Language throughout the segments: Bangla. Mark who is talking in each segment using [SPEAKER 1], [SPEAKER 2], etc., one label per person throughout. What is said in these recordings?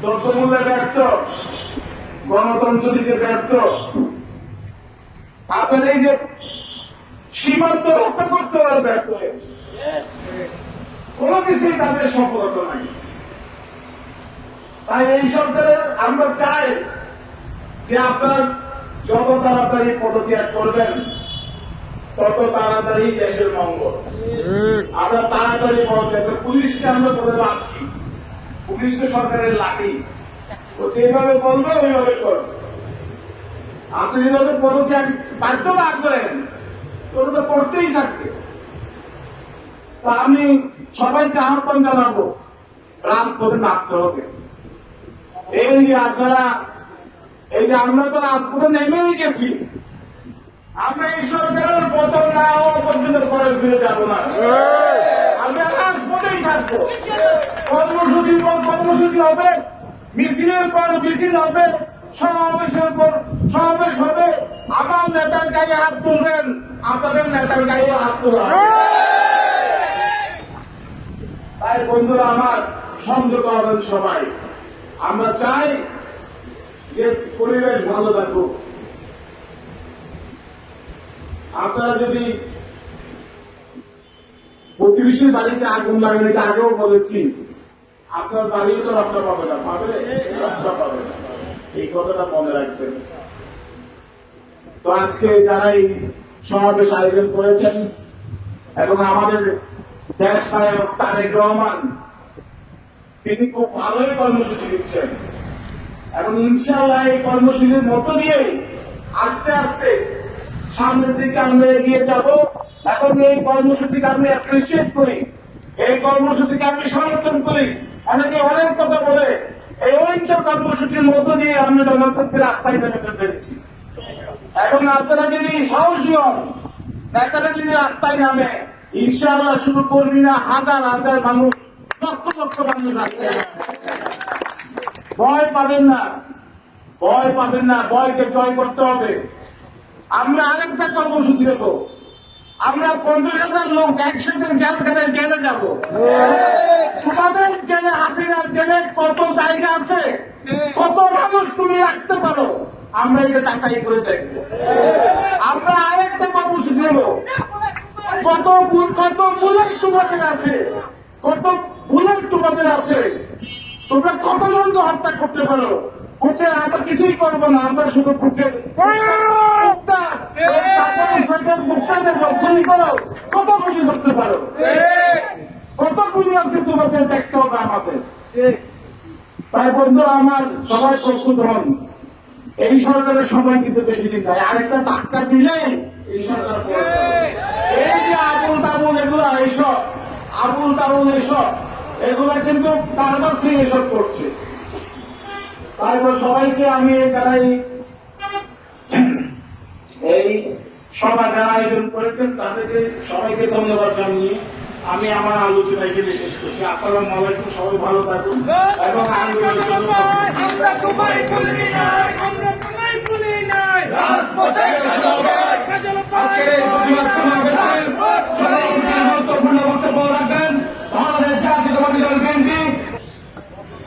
[SPEAKER 1] দ্রব্যমূল্যে ব্যর্থ গণতন্ত্র দিকে ব্যর্থ। আপনার এই যে সীমান্ত রক্ষা করতে ওরা ব্যর্থ হয়েছে। কোনো কিছুই তাদের সফলতা নাই। তাই এই সরকারের আমরা চাই যে আপনার যত তাড়াতাড়ি পদত্যাগ করবেন, তত তাড়াতাড়ি দেশের মঙ্গল। আমরা তাড়াতাড়ি পদত্যাগ। পুলিশকে আমরা বলে লাঠি পুলিশ তো সরকারের লাঠি। ও যেভাবে বলবে ওইভাবে করবে। আপনি যেভাবে পদত্যাগ বাধ্য না করেন তোর তো করতেই থাকবে। তা আমি সবাইকে আহ্বান জানাব রাজপথে নামতে হবে। এই যে আপনারা এই যে আমরা তো রাজপথে নেমেই গেছি আমরা এই সরকারের পতন না হওয়া পর্যন্ত করে ফিরে যাব না। আমরা রাজপথেই থাকব। কর্মসূচির পর কর্মসূচি হবে মিছিলের পর মিছিল হবে, সমাবেশের পর সমাবেশ হবে। আমার নেতার গায়ে হাত তুলবেন, আপনাদের নেতার গায়ে হাত তাই বন্ধুরা আমার সংযত হবেন সবাই। আমরা চাই যে পরিবেশ ভালো থাকুক। আপনারা যদি প্রতিবেশীর বাড়িতে আগুন এটা আগেও বলেছি। আপনার বাড়িও তো রক্ষা পাবে না পাবে রক্ষা পাবে না। এই কথাটা মনে রাখবেন। তো আজকে যারা এই সমাবেশ আয়োজন করেছেন এবং আমাদের দেশ নায়ক তারেক রহমান, তিনি খুব ভালোই কর্মসূচি দিচ্ছেন। এবং ইনশাআল্লাহ এই কর্মসূচির মধ্য দিয়ে আস্তে আস্তে সামনের দিকে আমরা এগিয়ে যাব। এখন এই কর্মসূচিকে আমি অ্যাপ্রিসিয়েট করি। এই কর্মসূচিকে আমি সমর্থন করি। অনেকে অনেক কথা বলে। এই অহিংস কর্মসূচির মধ্য দিয়ে আমরা জনগণকে রাস্তায় নেমে পেরেছি। এখন আপনারা যদি সাহসী হন, নেতারা যদি রাস্তায় নামে, ইনশাআল্লাহ শুধু কর্মী না হাজার হাজার মানুষ, লক্ষ লক্ষ মানুষ রাস্তায় ভয় পাবেন না। ভয় পাবেন না। ভয়কে জয় করতে হবে। আমরা আরেকটা কর্মসূচি দেবো। আমরা পঞ্চাশ হাজার লোক একসাথে জেলখানায় জেলে যাব। তোমাদের জেলে হাসিনার জেলে কত জায়গা আছে? কত মানুষ তুমি রাখতে পারো? আমরা এটা যাচাই করে দেখব। আমরা আরেকটা কর্মসূচি দেবো কত কত বুলেট তোমাদের আছে? কত বুলেট তোমাদের আছে? তোমরা কতজনকে হত্যা করতে পারো? বুকে আমরা কিছুই করব না। আমরা শুধু বুকে বুকটা, ওই কাপড়ের সরকার বুকটা দেবো করো, কত গুলি করতে পারো? কত গুলি আছে তোমাদের দেখতে হবে আমাদের। তাই বন্ধুরা, আমার সবাই প্রস্তুত হন। এই সরকারের সময় কিন্তু বেশি দিন নাই। আরেকটা টাক্কা দিলে এই সরকার এই যে আবুল তাবুল, এগুলা এইসব আবুল তাবুল এসব, এগুলা কিন্তু তার কাছে এসব করছে তারপর সবাইকে আমি এই সভা যারা আয়োজন করেছেন তাদেরকে সবাইকে ধন্যবাদ জানিয়ে আমি আমার আলোচনা এখানে শেষ করছি। আসসালামু আলাইকুম সবাই ভালো থাকুন এবং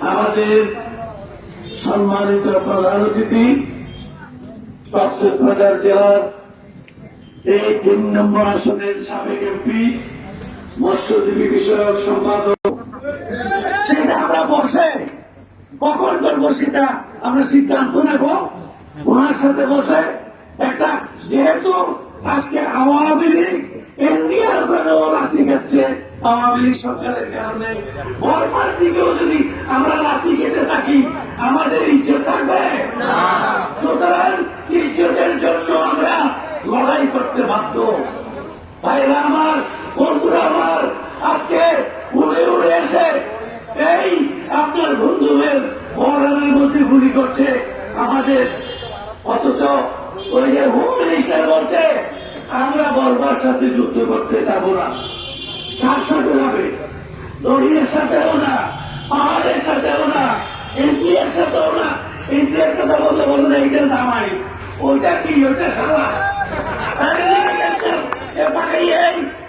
[SPEAKER 1] আমাদের সম্মানিত প্রধান অতিথি কক্সবাজার জেলার এই তিন নম্বর আসনের সাবেক এমপি মৎস্যজীবী বিষয়ক সম্পাদক। সেটা আমরা বসে কখন করব সেটা আমরা সিদ্ধান্ত নেব। ওনার সাথে বসে একটা যেহেতু আজকে আওয়ামী লীগ ইন্ডিয়ার বেড়েও লাথি খাচ্ছে। আওয়ামী লীগ সরকারের কারণে বর্মার দিকেও যদি আমরা লাথি খেতে থাকি আমাদের ইজ্জত থাকবে? করতে বাধ্য। ভাইরা আমার, বন্ধুরা আমার, আজকে উড়ে উড়ে এসে এই আপনার বন্ধুদের মহারানের মধ্যে গুলি করছে আমাদের। অথচ ওই যে হোম মিনিস্টার বলছে, আমরা বলবার সাথে যুদ্ধ করতে যাব না। কার সাথে যাবে? দড়িয়ের সাথেও না, পাহাড়ের সাথেও না এনপিএর সাথেও না। এনপিএর কথা বলতে বললে এইটা জামাই। ওইটা কি? ওইটা সারা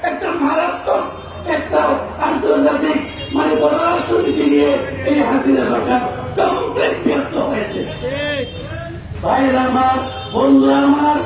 [SPEAKER 1] একটা মারাত্মক একটা আন্তর্জাতিক
[SPEAKER 2] মানে পররাষ্ট্রনীতি নিয়ে এই হাসিনা সরকার কমপ্লিট ব্যর্থ হয়েছে। আমার, বন্ধুরা আমার